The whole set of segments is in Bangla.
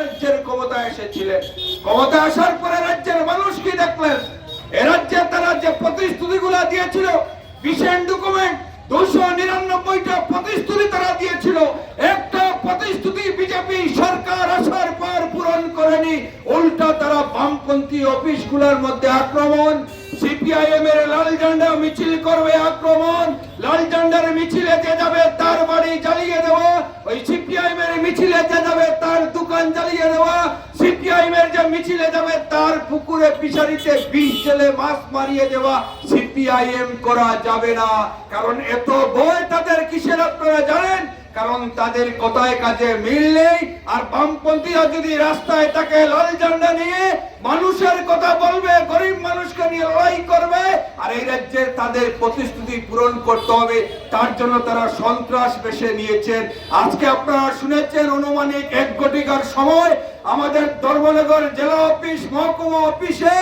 রাজ্যের ক্ষমতা এসেছিলেন। ক্ষমতা আসার পরে রাজ্যের মানুষ কি দেখলেন? এ রাজ্যে তারা যে প্রতিশ্রুতি দিয়েছিল, বিশেষ ডকুমেন্ট দুশো নিরানব্বইটা প্রতিশ্রুতি তারা দিয়েছিল। একটা প্রতিশ্রুতি বিজেপি সরকার আসার পর পূরণ করেনি। উল্টা তারা বামপন্থী অফিসগুলোর মধ্যে আক্রমণ সিপিআইএম এর লাল ঝান্ডা মিছিল করবে আক্রমণ তার চালিয়ে দেওয়া সিপিআইএম এর যে মিছিলে যাবে, তার পুকুরে পিছারিতে বিষ ছেলে মাছ মারিয়ে দেওয়া সিপিআইএম করা যাবে না। কারণ এত বই তাদের কিসের, আপনারা জানেন? কারণ তাদের কথায় কাজে মিল নেই। আর বামপন্থীরা যদি রাস্তায় তাকে লাল ঝান্ডা নিয়ে মানুষের কথা বলবে, গরিব মানুষকে নিয়ে লড়াই করবে, আর এই রাজ্যের তাদের প্রতিশ্রুতি পূরণ করতে হবে, তার জন্য তারা সন্ত্রাস বেছে নিয়েছেন। আজকে আপনারা শুনেছেন অনুমানিক এক ঘটিকার সময়, আমাদের ধর্মনগর জেলা অফিস, মহকুমা অফিসে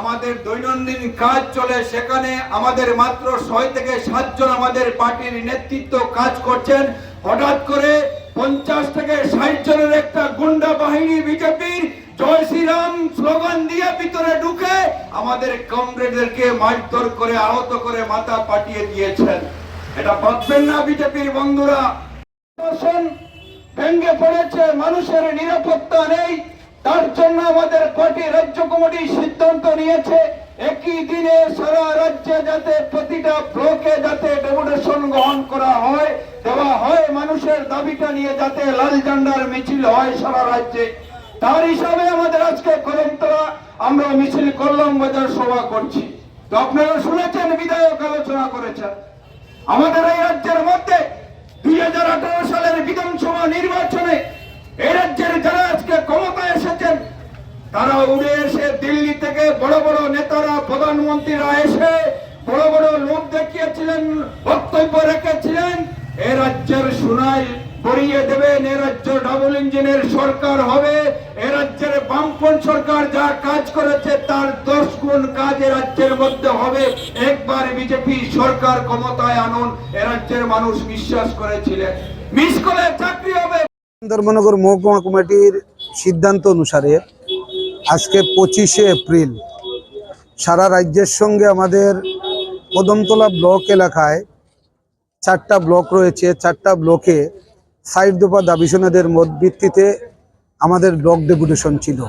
আমাদের দৈনন্দিন কাজ চলে, সেখানে আমাদের মাত্র ছয় থেকে সাতজন আমাদের পার্টির নেতৃত্ব কাজ করছেন। হঠাৎ করে পঞ্চাশ থেকে ষাট জনের একটা গুন্ডা বাহিনী বিজেপির জয় শ্রীরাম স্লোগান দিয়ে ভিতরে ঢুকে আমাদের কমরেডদেরকে মারধর করে, আহত করে মাথা পাঠিয়ে দিয়েছেন। এটা ভাববেন না বিজেপির বন্ধুরা। ভেঙ্গে পড়েছে, মানুষের নিরাপত্তা নেই। তার জন্য আমাদের পার্টি রাজ্য কমিটি সিদ্ধান্ত নিয়েছে, একই দিনে সারা রাজ্যে যাতে প্রতিটা ব্লকে যাতে ডেপুটেশন গ্রহণ করা হয়। দেওয়া হয়, মানুষের দাবিটা নিয়ে যাতে লাল ঝান্ডার মিছিল হয় সারা রাজ্যে। তার হিসাবে আমাদের আজকে কলমতলা আমরা মিছিল করলাম, বাজার সভা করছি। তো আপনারা শুনেছেন, বিধায়ক আলোচনা করেছেন। আমাদের এই রাজ্যের মধ্যে দুই হাজার আঠারো সালের বিধানসভা নির্বাচনে এই রাজ্যের যারা আজকে ক্ষমতায় এসেছেন, তারা উড়ে এসে দিল্লি থেকে বড় বড় নেতারা, প্রধানমন্ত্রীরা এসে বড় বড় লোক দেখিয়েছিলেন, বক্তব্য রেখেছিলেন। এ রাজ্যের সুনাই করিয়ে দেবেন এ রাজ্য ডাবল ইঞ্জিনের সরকার হবে, এ রাজ্যের বামপন সরকার যা কাজ করেছে তার দশ গুণ কাজ এ রাজ্যের মধ্যে হবে। একবার বিজেপি সরকার ক্ষমতায় আনুন, এ রাজ্যের মানুষ বিশ্বাস করেছিলেন। মিস করে চাকরি হবে। ধর্মনগর মহকুমা কমিটির সিদ্ধান্ত অনুসারে আজকে পঁচিশে এপ্রিল সারা রাজ্যের সঙ্গে আমাদের কদমতলা ব্লক এলাকায় চারটা ব্লক রয়েছে, চারটা ব্লকে সাইড দফা দাবিসনেদের মত ভিত্তিতে আমাদের ব্লক ডেপুটেশন ছিল।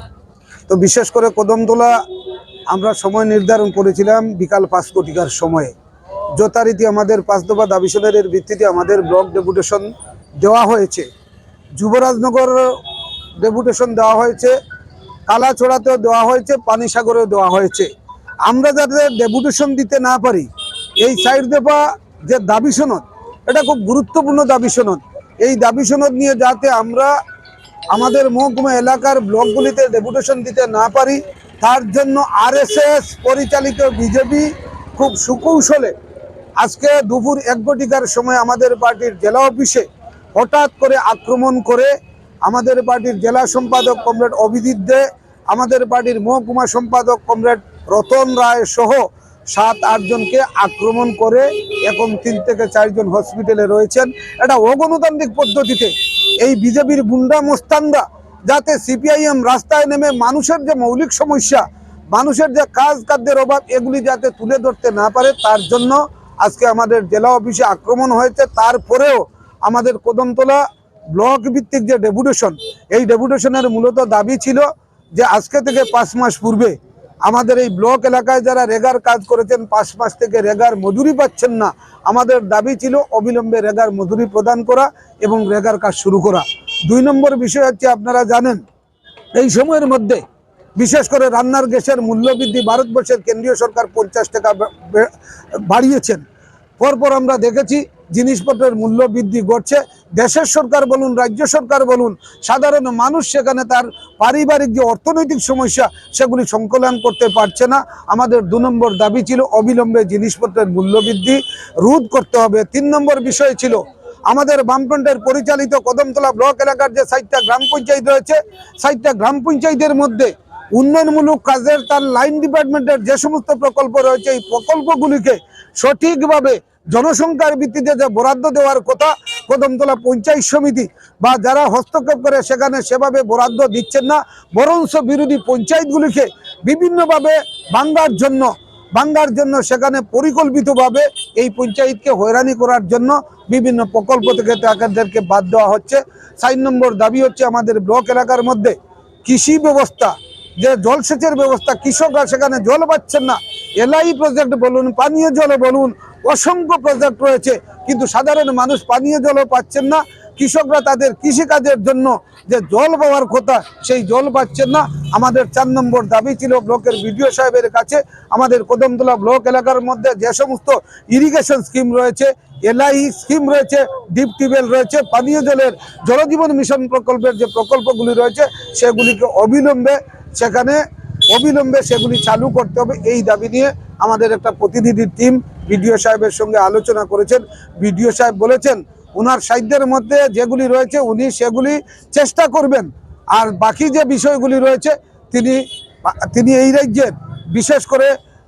তো বিশেষ করে কদমতলা আমরা সময় নির্ধারণ করেছিলাম বিকাল পাঁচ কোটিকার সময়ে। যথারীতি আমাদের পাঁচ দফা দাবিসনের ভিত্তিতে আমাদের ব্লক ডেপুটেশন দেওয়া হয়েছে। যুবরাজনগর ডেপুটেশন দেওয়া হয়েছে, কালাছড়াতেও দেওয়া হয়েছে, পানিসাগরেও দেওয়া হয়েছে। আমরা যাতে ডেপুটেশন দিতে না পারি, এই সাইড দফা যে দাবি সনদ, এটা খুব গুরুত্বপূর্ণ দাবি সনদ। এই দাবি সনদ নিয়ে যাতে আমরা আমাদের মহকুমা এলাকার ব্লকগুলিতে ডেপুটেশন দিতে না পারি, তার জন্য আরএসএস পরিচালিত বিজেপি খুব সুকৌশলে আজকে দুপুর এক ঘটিকার সময় আমাদের পার্টির জেলা অফিসে হঠাৎ করে আক্রমণ করে আমাদের পার্টির জেলা সম্পাদক কমরেড অভিজিৎ দে, আমাদের পার্টির মহকুমা সম্পাদক কমরেড রতন রায় সহ সাত আটজনকে আক্রমণ করে এখন তিন থেকে চারজন হসপিটালে রয়েছেন। এটা অগণতান্ত্রিক পদ্ধতিতে এই বিজেপির গুন্ডা মোস্তানরা যাতে সিপিআইএম রাস্তায় নেমে মানুষের যে মৌলিক সমস্যা, মানুষের যে কাজ কার্যের অভাব, এগুলি যাতে তুলে ধরতে না পারে, তার জন্য আজকে আমাদের জেলা অফিসে আক্রমণ হয়েছে। তারপরেও আমাদের কদমতলা ব্লক ভিত্তিক যে ডেপুটেশন, এই ডেপুটেশনের মূলত দাবি ছিল যে আজকে থেকে পাঁচ মাস পূর্বে আমাদের এই ব্লক এলাকায় যারা রেগার কাজ করেছেন পাঁচ মাস থেকে রেগার মজুরি পাচ্ছেন না, আমাদের দাবি ছিল অবিলম্বে রেগার মজুরি প্রদান করা এবং রেগার কাজ শুরু করা। দুই নম্বর বিষয় হচ্ছে, আপনারা জানেন, এই সময়ের মধ্যে বিশেষ করে রান্নার গ্যাসের মূল্যবৃদ্ধি ভারতবর্ষের কেন্দ্রীয় সরকার পঞ্চাশ টাকা বাড়িয়েছেন। পরপর আমরা দেখেছি জিনিসপত্রের মূল্য বৃদ্ধি ঘটছে। দেশের সরকার বলুন, রাজ্য সরকার বলুন, সাধারণ মানুষ সেখানে তার পারিবারিক যে অর্থনৈতিক সমস্যা, সেগুলি সংকলন করতে পারছে না। আমাদের দু নম্বর দাবি ছিল অবিলম্বে জিনিসপত্রের মূল্য বৃদ্ধি রোধ করতে হবে। তিন নম্বর বিষয় ছিল, আমাদের বামফ্রন্টের পরিচালিত কদমতলা ব্লক এলাকার যে সাইটটা গ্রাম পঞ্চায়েত রয়েছে, সাইটটা গ্রাম পঞ্চায়েতের মধ্যে উন্নয়নমূলক কাজের তার লাইন ডিপার্টমেন্টের যে সমস্ত প্রকল্প রয়েছে, এই প্রকল্পগুলিকে সঠিকভাবে জনসংখ্যার ভিত্তিতে যে বরাদ্দ দেওয়ার কথা কদমতলা পঞ্চায়েত সমিতি বা যারা হস্তক্ষেপ করে সেখানে সেভাবে বরাদ্দ দিচ্ছেন না, বরঞ্চ বিরোধী পঞ্চায়েতগুলিকে বিভিন্নভাবে ভাঙ্গার জন্য ভাঙ্গার জন্য সেখানে পরিকল্পিতভাবে এই পঞ্চায়েতকে হয়রানি করার জন্য বিভিন্ন প্রকল্প থেকে তাদেরকে বাদ দেওয়া হচ্ছে। চার নম্বর দাবি হচ্ছে আমাদের ব্লক এলাকার মধ্যে কৃষি ব্যবস্থা যে জলসেচের ব্যবস্থা, কৃষকরা সেখানে জল পাচ্ছেন না। এলআই প্রজেক্ট বলুন, পানীয় জলে বলুন, অসংখ্য প্রজেক্ট রয়েছে, কিন্তু সাধারণ মানুষ পানীয় জলও পাচ্ছেন না। কৃষকরা তাদের কৃষিকাজের জন্য যে জল পাওয়ার কথা, সেই জল পাচ্ছেন না। আমাদের চার নম্বর দাবি ছিল ব্লকের বিডিও সাহেবের কাছে, আমাদের কদমতলা ব্লক এলাকার মধ্যে যে সমস্ত ইরিগেশন স্কিম রয়েছে, এলআই স্কিম রয়েছে ডিপ টিউবওয়েল রয়েছে, পানীয় জলের জলজীবন মিশন প্রকল্পের যে প্রকল্পগুলি রয়েছে, সেগুলিকে অবিলম্বে সেখানে অবিলম্বে সেগুলি চালু করতে হবে। এই দাবি নিয়ে আমাদের একটা প্রতিনিধি টিম বিডিও সাহেবের সঙ্গে আলোচনা করেছেন। বিডিও সাহেব বলেছেন ওনার সাহিত্যের মধ্যে যেগুলি রয়েছে উনি সেগুলি চেষ্টা করবেন। আর বাকি যে বিষয়গুলি রয়েছে, তিনি তিনি এই রাজ্যের, বিশেষ করে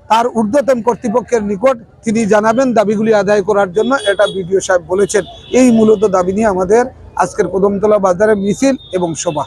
তার ঊর্ধ্বতন কর্তৃপক্ষের নিকট তিনি জানাবেন দাবিগুলি আদায় করার জন্য। এটা বিডিও সাহেব বলেছেন। এই মূলত দাবি নিয়ে আমাদের আজকের কদমতলা বাজারে মিছিল এবং সভা।